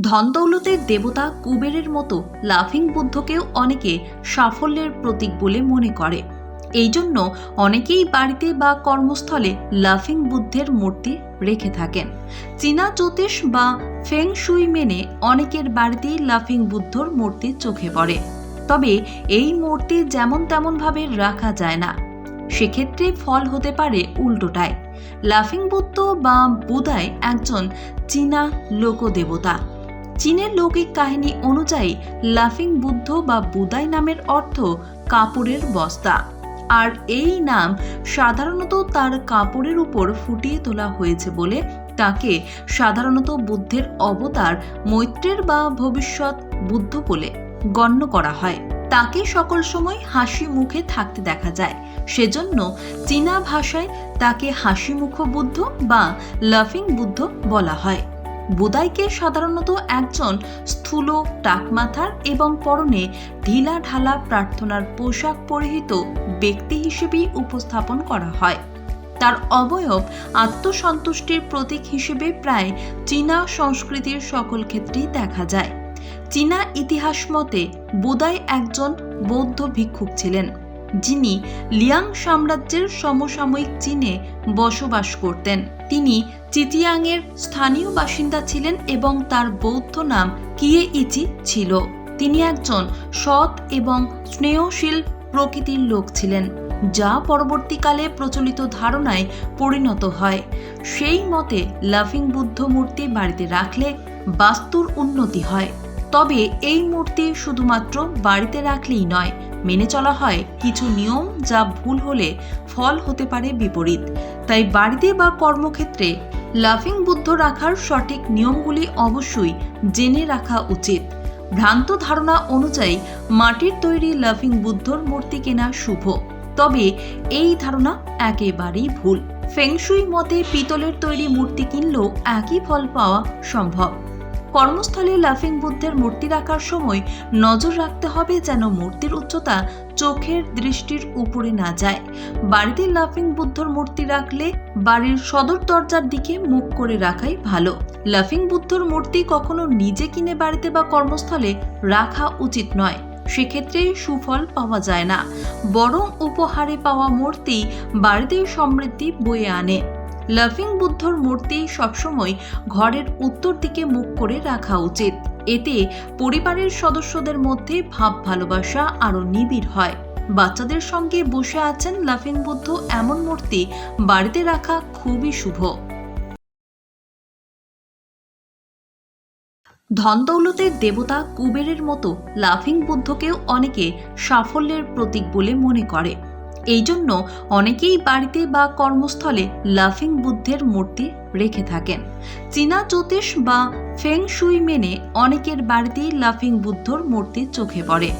ধনদৌলতের দেবতা কুবেরের মতো লাফিং বুদ্ধকেও অনেকে সাফল্যের প্রতীক বলে মনে করে। এই জন্য অনেকেই বাড়িতে বা কর্মস্থলে লাফিং বুদ্ধের মূর্তি রেখে থাকেন। চীনা জ্যোতিষ বা ফেং শুই মেনে অনেকের বাড়িতেই লাফিং বুদ্ধর মূর্তি চোখে পড়ে। তবে এই মূর্তি যেমন তেমনভাবে রাখা যায় না। সেক্ষেত্রে ফল হতে পারে উল্টোটায় লাফিং বুদ্ধ বা বুদায় একজন চীনা লোকদেবতা। চীনের লৌকিক কাহিনী অনুযায়ী, লাফিং বুদ্ধ বা বুদাই নামের অর্থ কাপড়ের বস্তা। আর এই নাম সাধারণত তার কাপড়ের উপর ফুটিয়ে তোলা হয়েছে বলে তাকে সাধারণত বুদ্ধের অবতার, মৈত্রের বা ভবিষ্যৎ বুদ্ধ বলে গণ্য করা হয়। তাকে সকল সময় হাসি মুখে থাকতে দেখা যায়। সেজন্য চীনা ভাষায় তাকে হাসিমুখ বুদ্ধ বা লাফিং বুদ্ধ বলা হয়। বুদাইকে সাধারণত একজন স্থূল টাকমাথার এবং পরনে ঢিলা ঢালা প্রার্থনার পোশাক পরিহিত ব্যক্তি হিসেবেই উপস্থাপন করা হয়। তার অবয়ব আত্মসন্তুষ্টির প্রতীক হিসেবে প্রায় চীনা সংস্কৃতির সকল ক্ষেত্রেই দেখা যায়। চীনা ইতিহাস মতে বুদাই একজন বৌদ্ধ ভিক্ষুক ছিলেন, যিনি লিয়াং সাম্রাজ্যের সমসাময়িক চীনে বসবাস করতেন। তিনি চিতিয়াংয়ের স্থানীয় বাসিন্দা ছিলেন এবং তার বৌদ্ধ নাম কিয়ে ইচি ছিল। তিনি একজন সৎ এবং স্নেহশীল প্রকৃতির লোক ছিলেন, যা পরবর্তীকালে প্রচলিত ধারণায় পরিণত হয়। সেই মতে, লাফিং বুদ্ধ মূর্তি বাড়িতে রাখলে বাস্তুর উন্নতি হয়। তবে এই মূর্তি শুধুমাত্র বাড়িতে রাখলেই নয়, মেনে চলা হয় কিছু নিয়ম যা ভুল হলে ফল হতে পারে বিপরীত। তাই বাড়িতে বা কর্মক্ষেত্রে লাফিং বুদ্ধ রাখার সঠিক নিয়মগুলি অবশ্যই জেনে রাখা উচিত। ভ্রান্ত ধারণা অনুযায়ী মাটির তৈরি লাফিং বুদ্ধর মূর্তি কেনা শুভ। তবে এই ধারণা একেবারেই ভুল। ফেংশুই মতে পিতলের তৈরি মূর্তি কিনলেও একই ফল পাওয়া সম্ভব। কর্মস্থলে লাফিং বুদ্ধের মূর্তি রাখার সময় নজর রাখতে হবে যেন মূর্তির উচ্চতা চোখের দৃষ্টির উপরে না যায়। বাড়িতে লাফিং বুদ্ধর মূর্তি রাখলে বাড়ির সদর দরজার দিকে মুখ করে রাখাই ভালো। লাফিং বুদ্ধর মূর্তি কখনো নিজে কিনে বাড়িতে বা কর্মস্থলে রাখা উচিত নয়। সেক্ষেত্রে সুফল পাওয়া যায় না। বরং উপহারে পাওয়া মূর্তি বাড়িতে সমৃদ্ধি বয়ে আনে। লাফিং বুদ্ধর মূর্তি সবসময় ঘরের উত্তর দিকে মুখ করে রাখা উচিত। এতে পরিবারের সদস্যদের মধ্যে ভাব ভালোবাসা আরও নিবিড় হয়। বাচ্চাদের সঙ্গে বসে আছেন লাফিং বুদ্ধ এমন মূর্তি বাড়িতে রাখা খুবই শুভ। ধনদৌলতের দেবতা কুবেরের মতো লাফিং বুদ্ধকেও অনেকে সাফল্যের প্রতীক বলে মনে করে। এই জন্য অনেকেই বাড়িতে বা কর্মস্থলে লাফিং বুদ্ধের মূর্তি রেখে থাকেন। চীনা জ্যোতিষ বা ফেং শুই মেনে অনেকের বাড়িতেই লাফিং বুদ্ধর মূর্তি চোখে পড়ে।